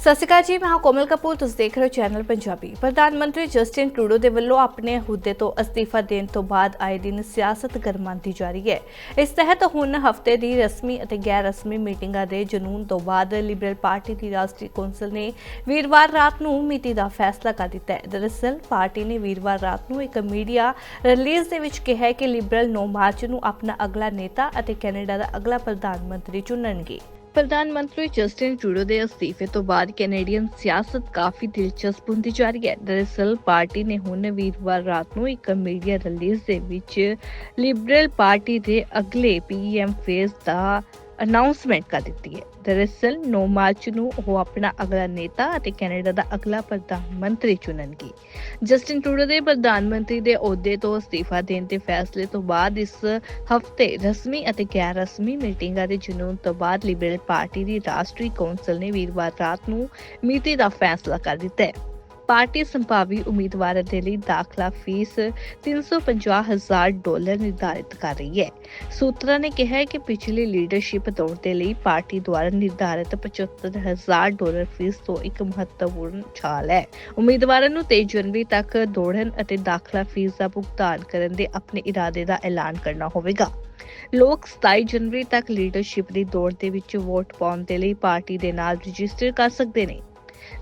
ਸਤਿ ਸ਼੍ਰੀ ਅਕਾਲ ਜੀ, ਮੈਂ ਹਾਂ ਕੋਮਲ ਕਪੂਰ, ਤੁਸੀਂ ਦੇਖ ਰਹੇ ਹੋ ਚੈਨਲ ਪੰਜਾਬੀ। ਪ੍ਰਧਾਨ ਮੰਤਰੀ ਜਸਟਿਨ ਟਰੂਡੋ ਦੇ ਵੱਲੋਂ ਆਪਣੇ ਅਹੁਦੇ ਤੋਂ ਅਸਤੀਫਾ ਦੇਣ ਤੋਂ ਬਾਅਦ ਆਏ ਦਿਨ ਸਿਆਸਤ ਗਰਮਾਉਂਦੀ ਜਾ ਰਹੀ ਹੈ। ਇਸ ਤਹਿਤ ਹੁਣ ਹਫ਼ਤੇ ਦੀ ਰਸਮੀ ਅਤੇ ਗੈਰ ਰਸਮੀ ਮੀਟਿੰਗਾਂ ਦੇ ਜਨੂਨ ਤੋਂ ਬਾਅਦ ਲਿਬਰਲ ਪਾਰਟੀ ਦੀ ਰਾਸ਼ਟਰੀ ਕੌਂਸਲ ਨੇ ਵੀਰਵਾਰ ਰਾਤ ਨੂੰ ਮਿਤੀ ਦਾ ਫੈਸਲਾ ਕਰ ਦਿੱਤਾ ਹੈ। ਦਰਅਸਲ, ਪਾਰਟੀ ਨੇ ਵੀਰਵਾਰ ਰਾਤ ਨੂੰ ਇੱਕ ਮੀਡੀਆ ਰਿਲੀਜ਼ ਦੇ ਵਿੱਚ ਕਿਹਾ ਕਿ ਲਿਬਰਲ 9 ਮਾਰਚ ਨੂੰ ਆਪਣਾ ਅਗਲਾ ਨੇਤਾ ਅਤੇ ਕੈਨੇਡਾ ਦਾ ਅਗਲਾ ਪ੍ਰਧਾਨ ਮੰਤਰੀ ਚੁਣਨਗੇ। ਪ੍ਰਧਾਨ ਮੰਤਰੀ ਜਸਟਿਨ ਟਰੂਡੋ ਦੇ ਅਸਤੀਫੇ ਤੋਂ ਬਾਅਦ ਕੈਨੇਡੀਅਨ ਸਿਆਸਤ ਕਾਫੀ ਦਿਲਚਸਪ ਹੁੰਦੀ ਜਾ ਰਹੀ ਹੈ। ਦਰਅਸਲ, ਪਾਰਟੀ ਨੇ ਹੁਣ ਵੀਰਵਾਰ ਰਾਤ ਨੂੰ ਇੱਕ ਮੀਡੀਆ ਰਿਲੀਜ਼ ਦੇ ਵਿੱਚ ਲਿਬਰਲ ਪਾਰਟੀ ਦੇ ਅਗਲੇ ਪੀਐਮ ਫੇਸ ਦਾ ਅਨਾਉਂਸਮੈਂਟ ਕਰ ਦਿੱਤੀ ਹੈ। ਦਰਅਸਲ 9 ਮਾਰਚ ਨੂੰ ਉਹ ਆਪਣਾ ਅਗਲਾ ਨੇਤਾ ਅਤੇ ਕੈਨੇਡਾ ਦਾ ਅਗਲਾ ਪ੍ਰਧਾਨ ਮੰਤਰੀ ਚੁਣਨਗੇ। ਜਸਟਿਨ ਟਰੂਡੋ ਦੇ ਪ੍ਰਧਾਨ ਮੰਤਰੀ ਦੇ ਅਹੁਦੇ ਤੋਂ ਅਸਤੀਫਾ ਦੇਣ ਦੇ ਫੈਸਲੇ ਤੋਂ ਬਾਅਦ ਇਸ ਹਫ਼ਤੇ ਰਸਮੀ ਅਤੇ ਗੈਰ ਰਸਮੀ ਮੀਟਿੰਗਾਂ ਦੇ ਜਨੂਨ ਤੋਂ ਬਾਅਦ ਲਿਬਰਲ ਪਾਰਟੀ ਦੀ ਰਾਸ਼ਟਰੀ ਕੌਂਸਲ ਨੇ ਵੀਰਵਾਰ ਰਾਤ ਨੂੰ ਮਿਤੀ ਦਾ ਫੈਸਲਾ ਕਰ ਦਿੱਤਾ ਹੈ। ਪਾਰਟੀ ਸੰਭਾਵੀ ਉਮੀਦਵਾਰਾਂ ਦੇ ਲਈ ਦਾਖਲਾ ਫੀਸ 350,000 ਡਾਲਰ ਨਿਰਧਾਰਿਤ ਕਰ ਰਹੀ ਹੈ। ਸੂਤਰਾਂ ਨੇ ਕਿਹਾ ਕਿ ਪਿਛਲੀ ਲੀਡਰਸ਼ਿਪ ਦੌਰ ਦੇ ਲਈ ਪਾਰਟੀ ਦੁਆਰਾ ਨਿਰਧਾਰਿਤ 75000 ਡਾਲਰ ਫੀਸ ਤੋਂ ਇੱਕ ਮਹੱਤਵਪੂਰਨ ਛਾਲ ਹੈ। ਉਮੀਦਵਾਰਾਂ ਨੂੰ 23 ਜਨਵਰੀ ਤੱਕ ਦੌੜਨ ਅਤੇ ਦਾਖਲਾ ਫੀਸ ਦਾ ਭੁਗਤਾਨ ਕਰਨ ਦੇ ਆਪਣੇ ਇਰਾਦੇ ਦਾ ਐਲਾਨ ਕਰਨਾ ਹੋਵੇਗਾ। ਲੋਕ 27 ਜਨਵਰੀ ਤੱਕ ਲੀਡਰਸ਼ਿਪ ਦੀ ਦੌੜ ਦੇ ਵਿੱਚ ਵੋਟ ਪਾਉਣ ਦੇ ਲਈ ਪਾਰਟੀ ਦੇ ਨਾਲ ਰਜਿਸਟਰ ਕਰ ਸਕਦੇ ਨੇ।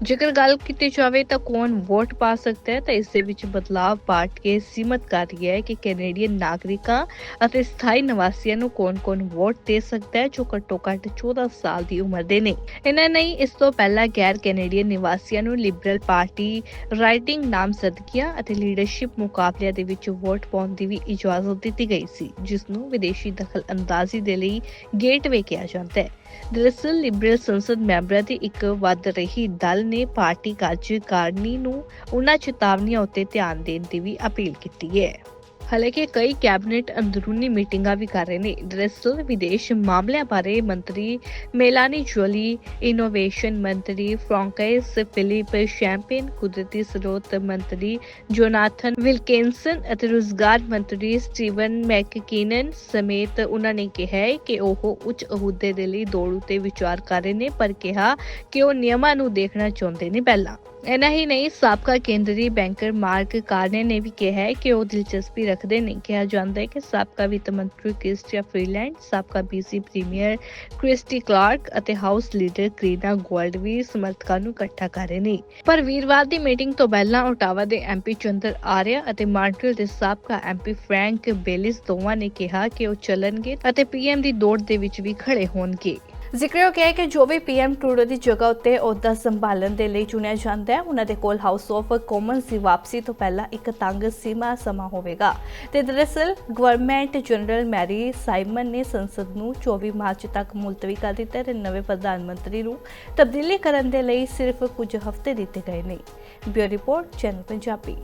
ਜੇਕਰ ਗੱਲ ਕੀਤੀ ਜਾਵੇ ਤਾਂ ਕੌਣ ਵੋਟ ਪਾ ਸਕਦਾ ਹੈ, ਤਾਂ ਇਸ ਦੇ ਵਿੱਚ ਬਦਲਾਅ ਪਾਰਟੀ ਕੇ ਸੀਮਤ ਕਰ ਰਹੀ ਹੈ ਕਿ ਕੈਨੇਡੀਅਨ ਨਾਗਰਿਕਾਂ ਅਤੇ ਸਥਾਈ ਨਿਵਾਸੀਆਂ ਨੂੰ ਕੌਣ-ਕੌਣ ਵੋਟ ਦੇ ਸਕਦਾ ਹੈ, ਜੋ ਘੱਟੋ ਘੱਟ 14 ਸਾਲ ਦੀ ਉਮਰ ਦੇ ਨੇ। ਇਹਨਾਂ ਨਹੀਂ, ਇਸ ਤੋਂ ਪਹਿਲਾਂ ਗੈਰ ਕੈਨੇਡੀਅਨ ਨਿਵਾਸੀਆਂ ਨੂੰ ਲਿਬਰਲ ਪਾਰਟੀ ਰਾਈਟਿੰਗ ਨਾਮ ਸਦਕੀਆਂ ਅਤੇ ਲੀਡਰਸ਼ਿਪ ਮੁਕਾਬਲਿਆਂ ਦੇ ਵਿੱਚ ਵੋਟ ਪਾਉਣ ਦੀ ਵੀ ਇਜਾਜ਼ਤ ਦਿੱਤੀ ਗਈ ਸੀ, ਜਿਸ ਨੂੰ ਵਿਦੇਸ਼ੀ ਦਖਲ ਅੰਦਾਜ਼ੀ ਦੇ ਲਈ ਗੇਟਵੇ ਕਿਹਾ ਜਾਂਦਾ ਹੈ। ਦਰਅਸਲ ਲਿਬਰਲ ਸੰਸਦ ਮੈਂਬਰਾਂ ਦੀ ਇੱਕ ਵੱਧ ਰਹੀ ਦਲ ਨੇ ਪਾਰਟੀ ਕਾਰਜਕਾਰਨੀ ਨੂੰ ਉਹਨਾਂ ਚੇਤਾਵਨੀਆਂ ਉੱਤੇ ਧਿਆਨ ਦੇਣ ਦੀ ਵੀ ਅਪੀਲ ਕੀਤੀ ਹੈ। ਹਾਲਾਂਕਿ ਕਈ ਕੈਬਨਿਟ ਅੰਦਰੂਨੀ ਮੀਟਿੰਗਾਂ ਵੀ ਕਰ ਰਹੇ ਨੇ। ਦਰਅਸਲ ਵਿਦੇਸ਼ ਮਾਮਲਿਆਂ ਬਾਰੇ ਮੰਤਰੀ ਮੇਲਾਨੀ ਜੋਲੀ ਇਨੋਵੇਸ਼ਨ ਮੰਤਰੀ ਫ੍ਰਾਂਕਾਈਸ ਫਿਲਿਪ, ਸ਼ੈਂਪੇਨ ਕੁਦਰਤੀ ਸਰੋਤ ਮੰਤਰੀ ਜੋਨਾਥਨ ਵਿਲਕਿੰਸਨ ਅਤੇ ਰੁਜ਼ਗਾਰ ਮੰਤਰੀ ਸਟੀਵਨ ਮੈਕਕੀਨਨ ਸਮੇਤ ਉਹਨਾਂ ਨੇ ਕਿਹਾ ਹੈ ਕਿ ਉਹ ਉੱਚ ਅਹੁਦੇ ਦੇ ਲਈ ਦੌੜ ਉਤੇ ਵਿਚਾਰ ਕਰ ਰਹੇ ਨੇ, ਪਰ ਕਿਹਾ ਕਿ ਉਹ ਨਿਯਮਾਂ ਨੂੰ ਦੇਖਣਾ ਚਾਹੁੰਦੇ ਨੇ ਪਹਿਲਾਂ। ਇਨਾ ਹੀ ਨਹੀਂ, ਸਾਬਕਾ ਕੇਂਦਰੀ ਬੈਂਕਰ ਮਾਰਕ ਕਾਰਨੇ ਨੇ ਵੀ ਕਿਹਾ ਹੈ ਕਿ ਉਹ ਦਿਲਚਸਪੀ ਰੱਖਦੇ ਨੇ। ਕਿਹਾ ਜਾਂਦਾ ਹੈ ਕਿ ਸਾਬਕਾ ਵਿੱਤ ਮੰਤਰੀ ਕ੍ਰਿਸਟੀਆ ਫਰੀਲੈਂਡ, ਸਾਬਕਾ ਬੀਸੀ ਪ੍ਰੀਮੀਅਰ ਕ੍ਰਿਸਟੀ ਕਲਾਰਕ ਅਤੇ ਹਾਊਸ ਲੀਡਰ ਕ੍ਰੀਨਾ ਗੋਲਡ ਵੀ ਸਮਰਥਕਾਂ ਨੂੰ ਇਕੱਠਾ ਕਰ ਰਹੇ ਨੇ। ਪਰ ਵੀਰਵਾਰ ਦੀ ਮੀਟਿੰਗ ਤੋਂ ਪਹਿਲਾਂ ਓਟਾਵਾ ਦੇ ਐਮਪੀ ਚੰਦਰ ਆਰਿਆ ਅਤੇ ਮਾਂਟਰੀਅਲ ਦੇ ਸਾਬਕਾ ਐਮਪੀ ਫ੍ਰੈਂਕ ਬੇਲਿਸ ਦੋਵਾਂ ਨੇ ਕਿਹਾ ਕਿ ਉਹ ਚੱਲਣਗੇ ਅਤੇ ਪੀਐਮ ਦੀ ਦੌੜ ਦੇ ਵਿੱਚ ਵੀ ਖੜੇ ਹੋਣਗੇ। ਜ਼ਿਕਰਯੋਗ ਹੈ ਕਿ ਜੋ ਵੀ ਪੀਐਮ ਟਰੂਡੋ ਦੀ ਜਗ੍ਹਾ ਉੱਤੇ ਅਹੁਦਾ ਸੰਭਾਲਣ ਦੇ ਲਈ ਚੁਣਿਆ ਜਾਂਦਾ ਹੈ, ਉਹਨਾਂ ਦੇ ਕੋਲ ਹਾਊਸ ਆਫ ਕਾਮਨਸ ਦੀ ਵਾਪਸੀ ਤੋਂ ਪਹਿਲਾਂ ਇੱਕ ਤੰਗ ਸੀਮਾ ਸਮਾਂ ਹੋਵੇਗਾ। ਤੇ ਦਰਅਸਲ ਗਵਰਨਮੈਂਟ ਜਨਰਲ ਮੈਰੀ ਸਾਈਮਨ ਨੇ ਸੰਸਦ ਨੂੰ 24 ਮਾਰਚ ਤੱਕ ਮੁਲਤਵੀ ਕਰ ਦਿੱਤਾ ਹੈ ਤੇ ਨਵੇਂ ਪ੍ਰਧਾਨ ਮੰਤਰੀ ਨੂੰ ਤਬਦੀਲੀ ਕਰਨ ਦੇ ਲਈ ਸਿਰਫ ਕੁਝ ਹਫ਼ਤੇ ਦਿੱਤੇ ਗਏ ਨੇ। Bureau report, channel Punjabi.